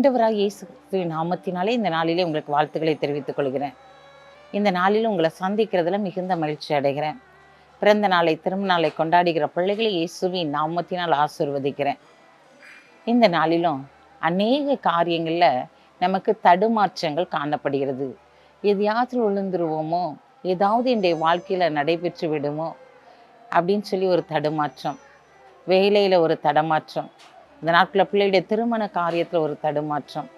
ஆண்டவராக இயேசுவின் நாமத்தினாலே இந்த நாளிலே உங்களுக்கு வாழ்த்துக்களை தெரிவித்துக் கொள்கிறேன். இந்த நாளில் உங்களை சந்திக்கிறதுல மிகுந்த மகிழ்ச்சி அடைகிறேன். பிறந்த நாளை திரும்ப நாளை கொண்டாடுகிற பிள்ளைகளை இயேசுவின் நாமத்தினால் ஆசிர்வதிக்கிறேன். இந்த நாளிலும் அநேக காரியங்களில் நமக்கு தடுமாற்றங்கள் காணப்படுகிறது. எதையாவது விழுந்துருவோமோ ஏதாவது என்னுடைய வாழ்க்கையில் நடைபெற்று விடுமோ அப்படின்னு சொல்லி ஒரு தடுமாற்றம் வேலையில் ஒரு தடமாற்றம் இந்த நாட்களில் பிள்ளையுடைய திருமண காரியத்தில் ஒரு தடுமாற்றம்.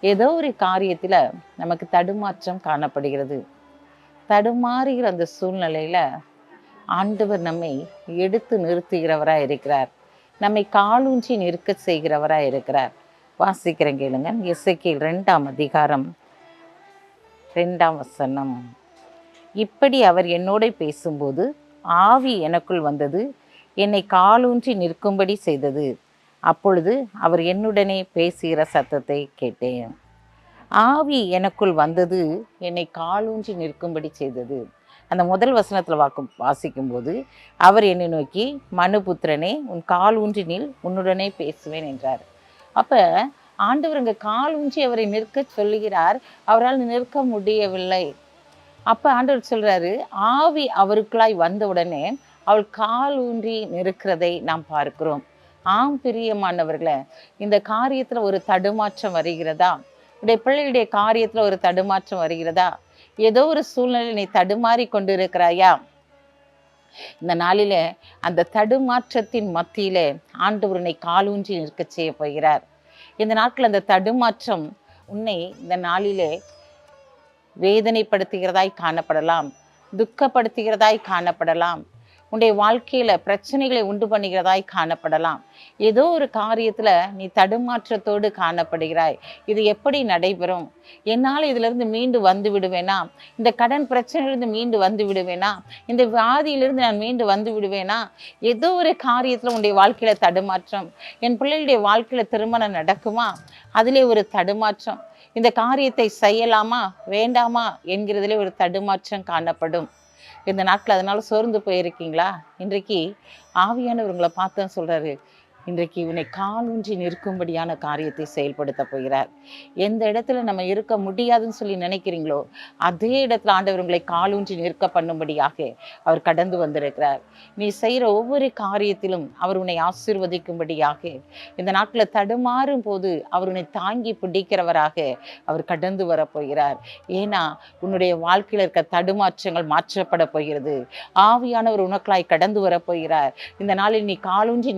ஏதோ ஒரு காரியத்தில் நமக்கு தடுமாற்றம் காணப்படுகிறது. தடுமாறுகிற அந்த சூழ்நிலையில் ஆண்டவர் நம்மை எடுத்து நிறுத்துகிறவராக இருக்கிறார். நம்மை காலூன்றி நிற்க செய்கிறவராக இருக்கிறார். வாசிக்கிறேன் கேளுங்க. இசைக்கில் ரெண்டாம் அதிகாரம் ரெண்டாம் வசனம். இப்படி அவர் என்னோட பேசும்போது ஆவி எனக்குள் வந்தது என்னை காலூன்றி நிற்கும்படி செய்தது. அப்பொழுது அவர் என்னுடனே பேசுகிற சத்தத்தை கேட்டேன். ஆவி எனக்குள் வந்தது என்னை காலூன்றி நிற்கும்படி செய்தது. அந்த முதல் வசனத்தில் வாக்கும் வாசிக்கும்போது அவர் என்னை நோக்கி மனுபுத்திரனே உன் கால் ஊன்றி நில் உன்னுடனே பேசுவேன் என்றார். அப்போ ஆண்டவர் இங்கே கால் ஊன்றி அவரை நிற்க சொல்லுகிறார். அவரால் நிற்க முடியவில்லை. அப்போ ஆண்டவர் சொல்கிறாரு ஆவி அவருக்குள்ளாய் வந்தவுடனே அவள் கால் ஊன்றி நிற்கிறதை நாம் பார்க்கிறோம். ஆம் பிரியமானவர்களே இந்த காரியத்தில் ஒரு தடுமாற்றம் வருகிறதா? உடைய பிள்ளைகளுடைய காரியத்தில் ஒரு தடுமாற்றம் வருகிறதா? ஏதோ ஒரு சூழ்நிலை நீ தடுமாறி கொண்டு இருக்கிறாயா இந்த நாளில அந்த தடுமாற்றத்தின் மத்தியிலே ஆண்டவர் உன்னை காலூன்றி நிற்க செய்ய போகிறார். இந்த நாட்கள் அந்த தடுமாற்றம் உன்னை இந்த நாளிலே வேதனைப்படுத்துகிறதாய் காணப்படலாம் துக்கப்படுத்துகிறதாய் காணப்படலாம். உன்னுடைய வாழ்க்கையில பிரச்சனைகளை உண்டு பண்ணுகிறதாய் காணப்படலாம். ஏதோ ஒரு காரியத்துல நீ தடுமாற்றத்தோடு காணப்படுகிறாய். இது எப்படி நடைபெறும்? என்னால் இதிலிருந்து மீண்டு வந்து விடுவேனா? இந்த கடன் பிரச்சனையிலிருந்து மீண்டு வந்து விடுவேனா? இந்த வியாதியிலிருந்து நான் மீண்டு வந்து விடுவேனா? ஏதோ ஒரு காரியத்துல உன்னுடைய வாழ்க்கையில தடுமாற்றம் என் பிள்ளைகளுடைய வாழ்க்கையில திருமணம் நடக்குமா? அதிலே ஒரு தடுமாற்றம். இந்த காரியத்தை செய்யலாமா? வேண்டாமா? என்கிறதுலே ஒரு தடுமாற்றம் காணப்படும். இந்த நாட்கள் அதனால சோர்ந்து போயிருக்கீங்களா? இன்றைக்கு ஆவியானவர் உங்களை பார்த்தா சொல்றாரு. இன்றைக்கு உன்னை காலூன்றி நிற்கும்படியான காரியத்தை செயல்படுத்த போகிறார். எந்த இடத்துல நம்ம இருக்க முடியாதுன்னு சொல்லி நினைக்கிறீங்களோ அதே இடத்துல ஆண்டவர் உங்களை காலூன்றி நிற்க பண்ணும்படியாக அவர் கடந்து வந்திருக்கிறார். நீ செய்கிற ஒவ்வொரு காரியத்திலும் அவர் உன்னை ஆசீர்வதிக்கும்படியாக இந்த நாட்களில் தடுமாறும் போது அவர் உன்னை தாங்கி பிடிக்கிறவராக அவர் கடந்து வரப்போகிறார் ஏன்னா உன்னுடைய வாழ்க்கையில் இருக்க தடுமாற்றங்கள் மாற்றப்பட போகிறது. ஆவியானவர் உனக்களாய் கடந்து வரப்போகிறார் இந்த நாளில் நீ காலூன்றி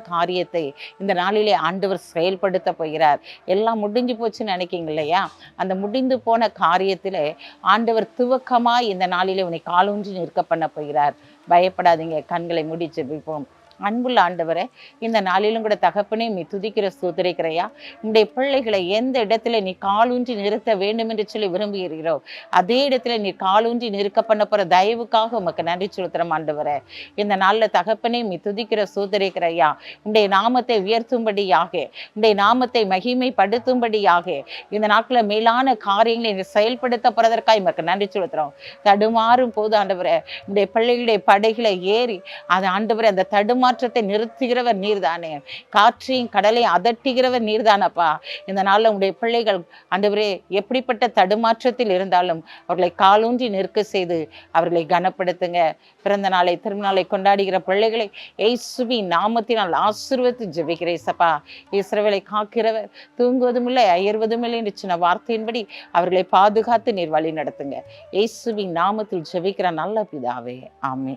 காரியத்தை இந்த நாளிலே ஆண்டவர் செயல்படுத்த போகிறார். எல்லாம் முடிஞ்சு போச்சுன்னு நினைக்கிங்க இல்லையா? அந்த முடிந்து போன காரியத்திலே ஆண்டவர் துவக்கமாக இந்த நாளிலே உன்னை காலூன்றி நிற்க பண்ண போகிறார். பயப்படாதீங்க கண்களை முடிச்சு ஜெபிப்போம் அன்புள்ள ஆண்டவரே இந்த நாளிலும் கூட தகப்பனே நீ துதிக்கிற சூத்திரிக்கிறையா உங்களுடைய பிள்ளைகளை எந்த இடத்துல நீ காலூன்றி நிறுத்த வேண்டும் என்று சொல்லி விரும்புகிறீரோ அதே இடத்துல நீ காலூன்றி நிறுக்க பண்ண போற தயவுக்காக உமக்கு நன்றி செலுத்துறோம் ஆண்டவரே. இந்த நாளில் தகப்பனே நீ துதிக்கிற சூத்திரிக்கிறையா உன்னுடைய நாமத்தை உயர்த்தும்படியாக உன்னுடைய நாமத்தை மகிமைப்படுத்தும்படியாக இந்த நாட்களில் மேலான காரியங்களை நீ செயல்படுத்த போறதற்காக உமக்கு நன்றி செலுத்துறோம் தடுமாறும் போது ஆண்டவரே உன்னுடைய பிள்ளைகளுடைய படைகளை ஏறி அது ஆண்டவரை அந்த ஏமாற்றத்தை நிறுத்துகிறவர் நீர்தானே? காற்றையும் கடலையும் அதட்டுகிறவர் நீர்தானப்பா? இந்த நாளில் உங்களுடைய பிள்ளைகள் அந்தவரே எப்படிப்பட்ட தடுமாற்றத்தில் இருந்தாலும் அவர்களை காலூன்றி நிற்க செய்து அவர்களை கனப்படுத்துங்க. பிறந்த நாளை திருநாளை கொண்டாடுகிற பிள்ளைகளை ஏசுவி நாமத்தினால் ஆசீர்வதித்து ஜெபிக்கிறேன் சப்பா இஸ்ரவேலை காக்கிறவர் தூங்குவதும் இல்லை அயர்வதும் இல்லை என்று சின்ன வார்த்தையின்படி அவர்களை பாதுகாத்து நீர் வழி நடத்துங்க. இயேசுவின் நாமத்தில் ஜெபிக்கிற நல்ல பிதாவே ஆமே